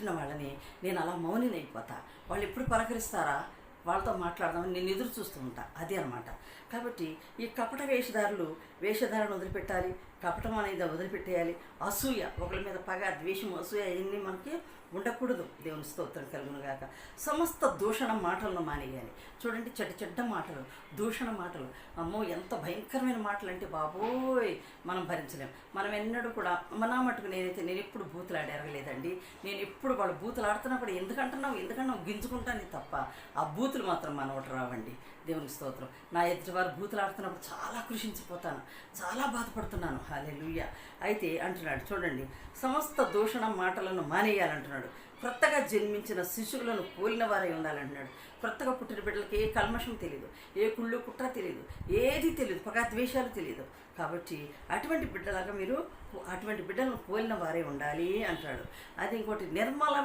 ఉన్న వాళ్ళని నేను అలా మౌనినైపోతా. వాళ్ళు ఎప్పుడు పలకరిస్తారా? వాళ్ళతో మాట్లాడదామని నేను ఎదురు చూస్తూ ఉంటా. అది అనమాట కాబట్టి ఈ కపట వేషధారులు వేషధారణ వదిలిపెట్టాలి. కపటం అనేది వదిలిపెట్టేయాలి. అసూయ ఒకరి మీద పగ ద్వేషం అసూయ ఇవన్నీ మనకి ఉండకూడదు. దేవుని స్తోత్రం కలుగును గాక. సమస్త దూషణ మాటలను మానేయాలి. చూడండి చెడ్డ చెడ్డ మాటలు దూషణ మాటలు. అమ్మో ఎంత భయంకరమైన మాటలు అంటే బాబోయ్! మనం భరించలేం. మనం ఎన్నడూ కూడా మన మటుకు నేనైతే నేను ఎప్పుడు బూతులాడి ఎరగలేదండి. నేను ఎప్పుడు వాళ్ళు బూతులు ఆడుతున్నప్పుడు ఎందుకంటున్నావు ఎందుకన్నావు? గింజుకుంటాను తప్ప ఆ బూతులు మాత్రం మన ఒకటి రావండి. దేవుని స్తోత్రం. నా ఎదుటివారు బూతులు ఆడుతున్నప్పుడు చాలా కృషించిపోతాను. చాలా బాధపడుతున్నాను. హాలెలుయ్య అయితే అంటున్నాడు చూడండి సమస్త దూషణ మాటలను మానేయాలంటున్నాడు. క్రొత్తగా జన్మించిన శిశువులను పోలిన వారై ఉండాలంటున్నాడు. క్రొత్తగా పుట్టిన బిడ్డలకి ఏ కల్మషం తెలియదు ఏ కుళ్ళు కుట్ర తెలియదు ఏది తెలియదు పగా ద్వేషాలు తెలియదు కాబట్టి అటువంటి బిడ్డలాగా మీరు అటువంటి బిడ్డలను పోలిన వారే ఉండాలి అంటాడు అది ఇంకోటి నిర్మల